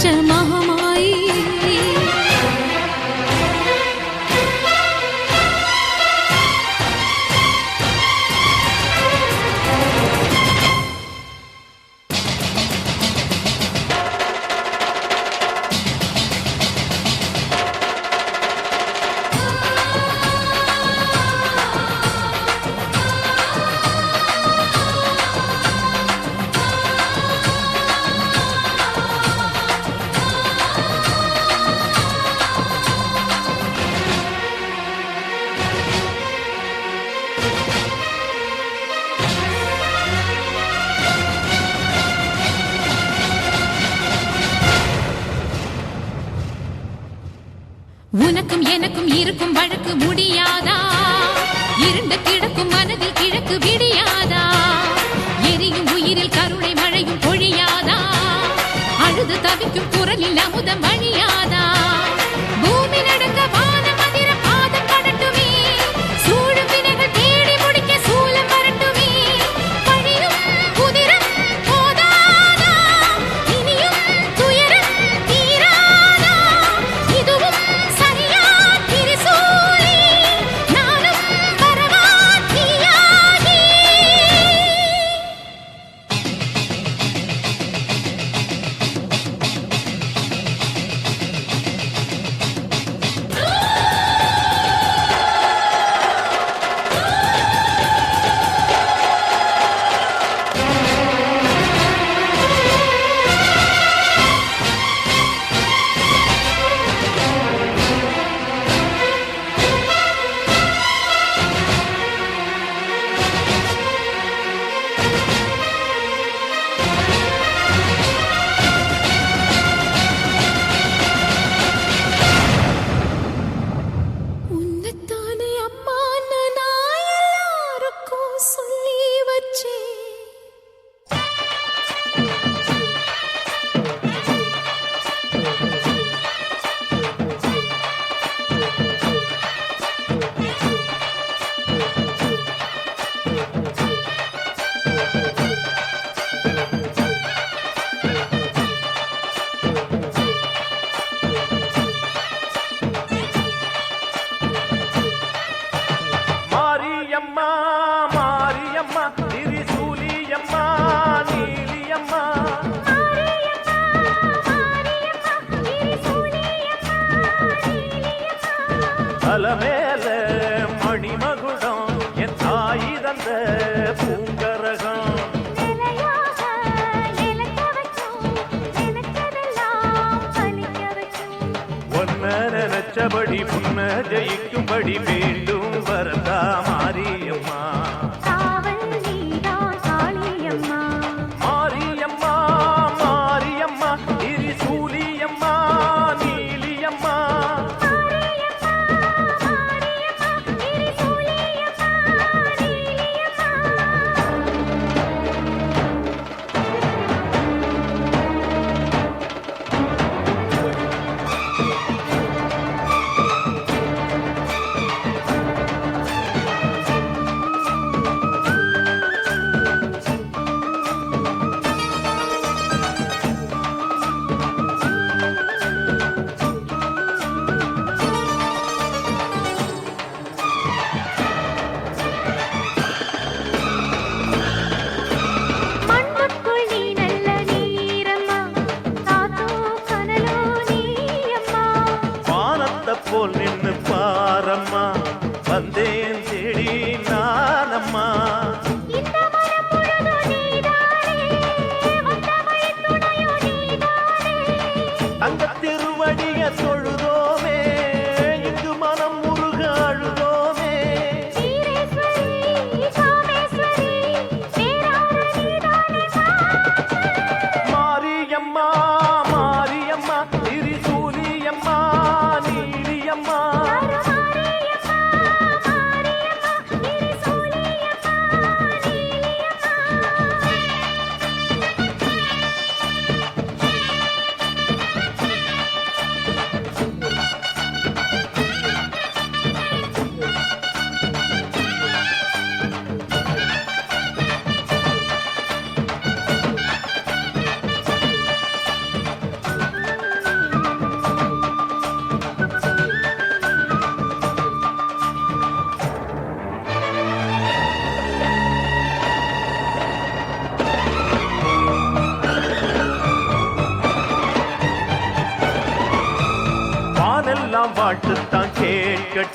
च இருக்கும் வழக்கு முடி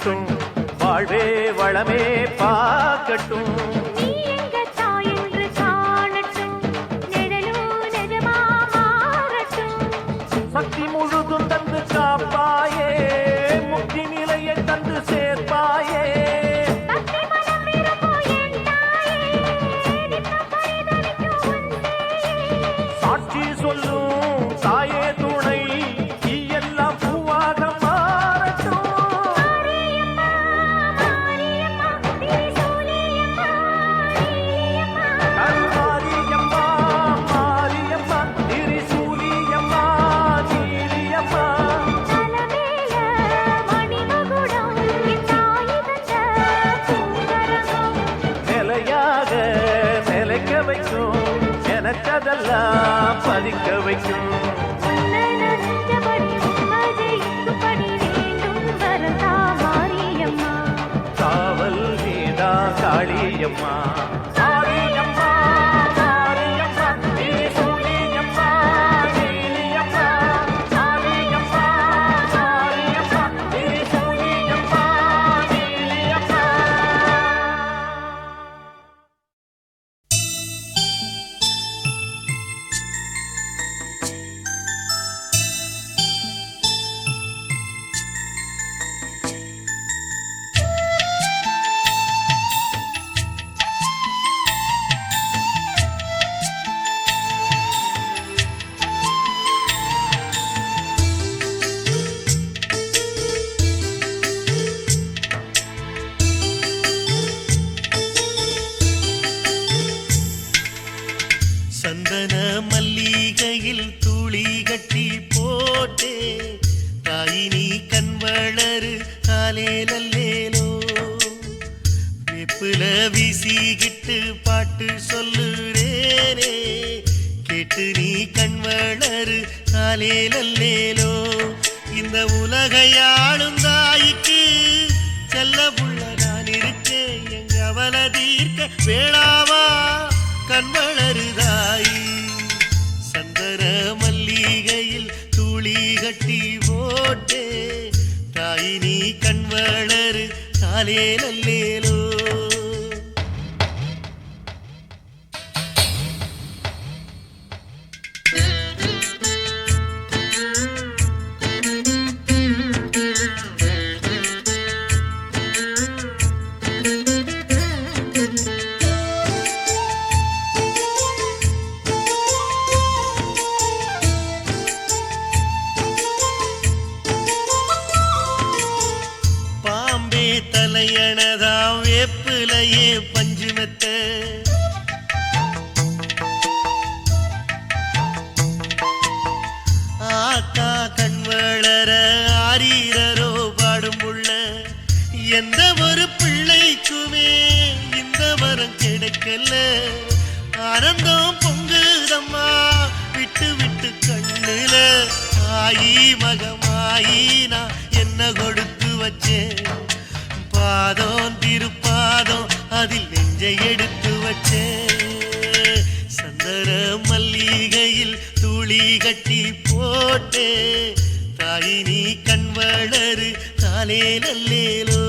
song. சாதிக்க வைக்கும் கவல தீர்க்க வேளாவா? கண்வளருதாயி சந்தர மல்லிகையில் துளி கட்டி போட்டே தாயினி கண்வளரு தாலே நல்லேலோ. மேல ஆனந்தம் பொங்குதம்மா. விட்டு விட்டு கண்ணுல ஆயி மகமாயி நான் என்ன கொடுத்து வச்சேன்? பாதம் திருப்பாதம் அதில் நெஞ்சை எடுத்து வச்சேன். சந்தர மல்லிகையில் துளி கட்டி போட்டே தாயினி கண் வளரு காலே நல்லேலோ.